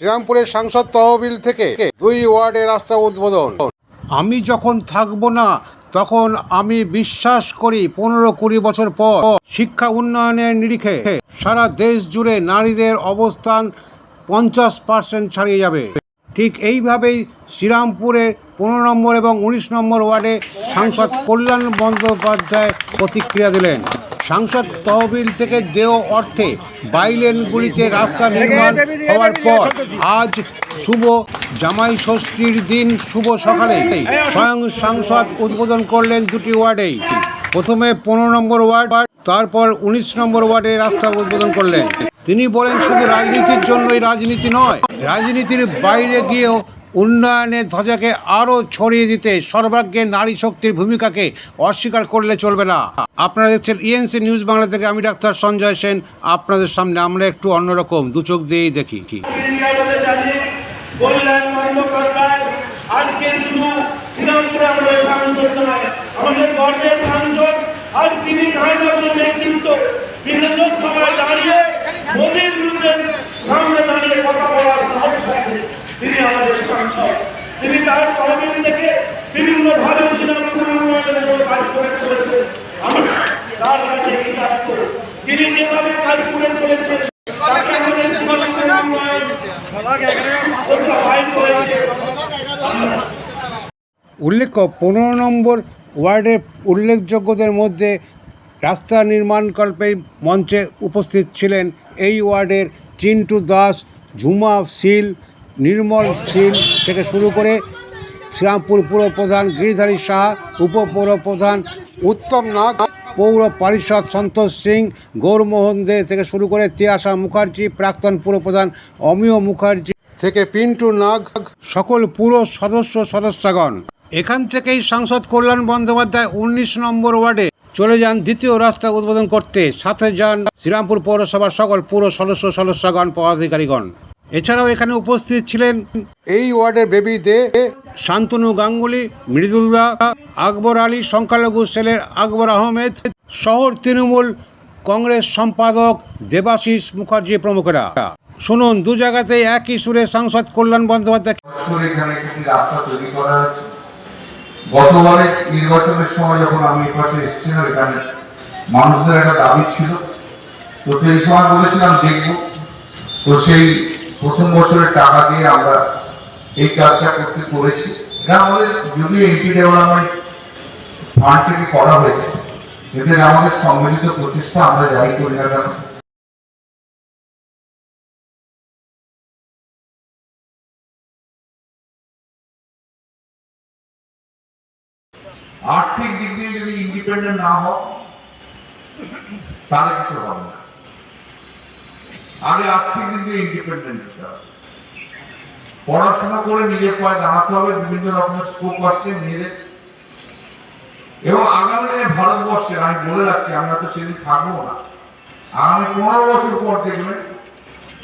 শ্রীরামপুরের সাংসদ তহবিল থেকে দুই ওয়ার্ডে রাস্তা উদ্বোধন। আমি যখন থাকব না, তখন আমি বিশ্বাস করি পনেরো কুড়ি বছর পর শিক্ষা উন্নয়নের নিরিখে সারা দেশ জুড়ে নারীদের অবস্থান পঞ্চাশ পার্সেন্ট ছাড়িয়ে যাবে। ঠিক এইভাবেই শ্রীরামপুরের পনেরো নম্বর এবং উনিশ নম্বর ওয়ার্ডে সাংসদ কল্যাণ বন্দ্যোপাধ্যায় প্রতিক্রিয়া দিলেন। সাংসদ তহবিল থেকে দেও অর্থে বাইলেনগুলিতে রাস্তা নির্মাণ হওয়ার পর আজ শুভ জামাই ষষ্ঠীর দিন শুভ সকালে স্বয়ং সাংসদ উদ্বোধন করলেন দুটি ওয়ার্ডেই প্রথমে পনেরো নম্বর ওয়ার্ড তারপর উনিশ নম্বর ওয়ার্ডে রাস্তা উদ্বোধন করলেন তিনি বলেন শুধু রাজনীতির জন্যই রাজনীতি নয় রাজনীতির বাইরে গিয়েও উন্নয়নের ধ্বজাকে আরও ছড়িয়ে দিতে সর্বাগ্যে নারী শক্তির ভূমিকাকে অস্বীকার করলে চলবে না। আপনারা দেখছেন ইএনসি নিউজ বাংলা থেকে। আমি ডাক্তার সঞ্জয় সেন, আপনাদের সামনে আমরা একটু অন্যরকম দু চোখ দিয়েই দেখি কি। আমাদের গর্বের সাংসদ আজ তিনি নেতৃত্ব দাঁড়িয়ে মোদীর বিরুদ্ধে সামনে দাঁড়িয়ে কথা বলার সাহস রাখেন তিনি আমাদের তিনি তার তহবিল থেকে কাজ করে কৃতার্থ তিনি যেভাবে কাজ করে উল্লেখ্য, পনেরো নম্বর ওয়ার্ডের উল্লেখযোগ্যদের মধ্যে রাস্তা নির্মাণকল্পে মঞ্চে উপস্থিত ছিলেন এই ওয়ার্ডের চিন্টু দাস, ঝুমা শীল নির্মল সিং থেকে শুরু করে শ্রীরামপুর পুর প্রধান গিরিধারী সাহা উপপৌর প্রধান উত্তম নাগ, পৌর পরিষদ সন্তোষ সিং, গৌরমোহন দে থেকে শুরু করে তিয়াসা মুখার্জি, প্রাক্তন পুরপ্রধান অমিয় মুখার্জি থেকে পিন্টু নাগ, সকল পুরো সদস্য সদস্যগণ। এখান থেকেই সাংসদ কল্যাণ বন্দ্যোপাধ্যায় উনিশ নম্বর ওয়ার্ডে চলে যান দ্বিতীয় রাস্তা উদ্বোধন করতে। সাথে যান শ্রীরামপুর পৌরসভার সকল পুরো সদস্য সদস্যগণ, পদাধিকারীগণ। এছাড়াও এখানে উপস্থিত ছিলেন এই ওয়ার্ডের বেবি দে, শান্তনু গাঙ্গুলি মৃদুলদা আকবর আলী, সংখ্যালঘু সেলের আকবর আহমেদ, শহর তৃণমূল কংগ্রেস সম্পাদক দেবাশিস মুখার্জি প্রমুখরা। শুনুন, দু জায়গাতেই একই সুরে সাংসদ কল্যাণ বন্দ্যোপাধ্যায় প্রথম বছরের টাকা দিয়ে আমরা এই কাজটা করতে করেছি। এটা আমাদের যদিও এমপি ডেভেলপমেন্ট ফান্ড থেকে করা হয়েছে, এদের আমাদের সম্মিলিত প্রচেষ্টা, আমরা যাই করি না কেন। আর্থিক দিক দিয়ে যদি ইন্ডিপেন্ডেন্ট না হও, তাহলে কিছু হবে না। আগে আর্থিক দিক দিয়ে ইন্ডিপেন্ডেন্ট হতে হবে। পড়াশোনা করে নিজের পায়ে দাঁড়াতে হবে বিভিন্ন রকমের স্কোপ আসছে মেয়েদের এবং আগামী দিনে ভারতবর্ষে আমি বলে রাখছি আমরা তো সেদিন থাকব না। আগামী পনেরো বছর পর দেখবেন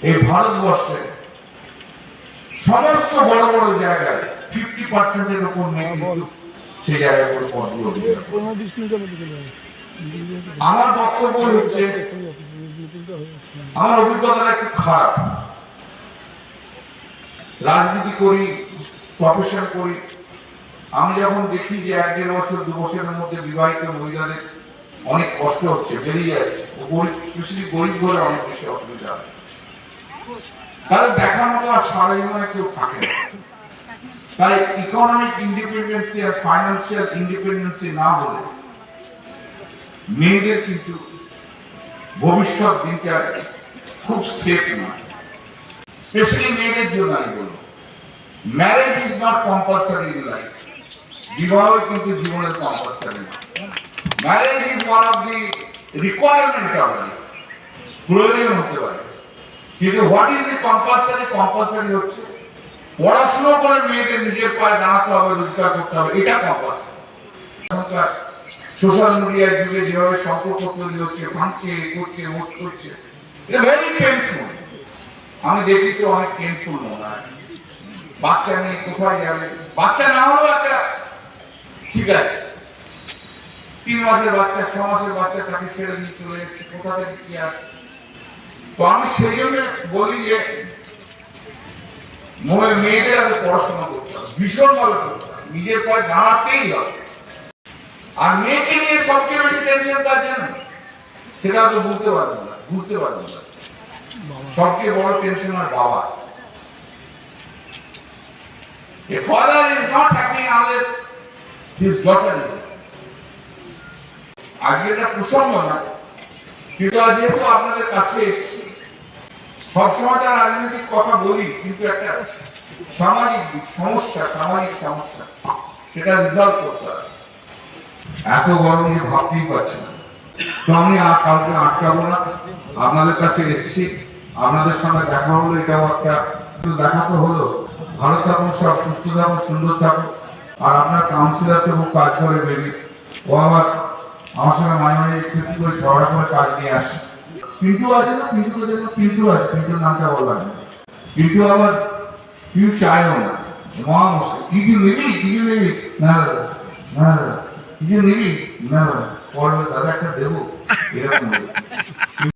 এই ভারতবর্ষে সমস্ত বড় বড় জায়গায় ফিফটি পার্সেন্টের উপর সেই জায়গাগুলো আমার বক্তব্য হচ্ছে আমার অভিজ্ঞতাটা একটু খারাপ। রাজনীতি করি প্রফেশন করি, আমি যখন দেখি যে এক দেড় বছর, দু বছরের মধ্যে বিবাহিত মহিলাদের অনেক কষ্ট হচ্ছে, বেরিয়ে যাচ্ছে। গরিব স্পেশালি গরিব ঘরে অনেক বেশি অসুবিধা তাদের দেখার মতো আর সারা জীবনে কেউ থাকে তাই ইকোনমিক ইন্ডিপেন্ডেন্সি আর ফাইন্যান্সিয়াল ইন্ডিপেন্ডেন্সি না হলে মেয়েদের কিন্তু ভবিষ্যৎ দিনটা খুব সেফ না। স্পেশালি মেয়েদের জন্য আমি বলব। Marriage is not compulsory in life বিবাহ কিন্তু জীবনের compulsory marriage is one of the requirement of life প্রয়োজন হতে পারে। কিন্তু what is the compulsory compulsory হচ্ছে পড়াশোনা করে মেয়েকে নিজের পায়ে দাঁড়াতে হবে, রোজগার করতে হবে। এটা কম্পালসারি সোশ্যাল মিডিয়ার যুগে যেভাবে সম্পর্ক তৈরি হচ্ছে, ভাঙছে, করছে ওট করছে ভেরি পেনফুল আমি দেখি তো অনেক পেনফুল মনে হয় বাচ্চা নিয়ে কোথায় যাবে? বাচ্চা না হলেও একটা ঠিক আছে। তিন মাসের বাচ্চা, ছ মাসের বাচ্চা তাকে ছেড়ে দিয়ে চলে যাচ্ছে, কোথা থেকে কি আসছে? তো আমি সেই জন্য বলি যে মেয়ে মেয়েদের আগে পড়াশোনা করতে হবে ভীষণ ভাবে করতে হবে। নিজের পায়ে দাঁড়াতেই হবে। আর মেয়েকে নিয়ে সবচেয়ে বেশি টেনশন কাজ জানেন সেটা তো বুঝতে পারবেন না, বুঝতে পারবেন না। সবচেয়ে বড় টেনশন আর বাবা। A father is not happy unless his daughter is আজকে এটা প্রসঙ্গ না কিন্তু যেহেতু আপনাদের কাছে এসেছি। সবসময় তার রাজনৈতিক কথা বলি, কিন্তু একটা সামাজিক সমস্যা সামাজিক সমস্যা, সেটা রিজলভ করতে হবে। এত গরম নিয়ে ভাবতেই পারছি না। তো আমি আর কাউকে আটকাবো না। আপনাদের কাছে এসেছি। আপনাদের সঙ্গে দেখা হলো এটাও একটা দেখা তো হলো। ভালো থাকুন সব, সুস্থ থাকুন, সুন্দর থাকুন। আর আপনার কাউন্সিলর তো খুব কাজ করে বেরিয়ে। ও আবার আমার সঙ্গে মাঝে মাঝে একটু করে ঝগড়া করে কাজ নিয়ে আসে। পিন্টু আছে না? পিন্টু তো দেখুন, পিন্টু আছে। পিন্টুর নামটা বললাম। না। পিন্টু আবার কেউ চায়ও না। মহা মুশকিল কিছু নিবি? কিছু নিবি? না না। কিছু নিবি? না পরে দাদা একটা দেবো। এরকম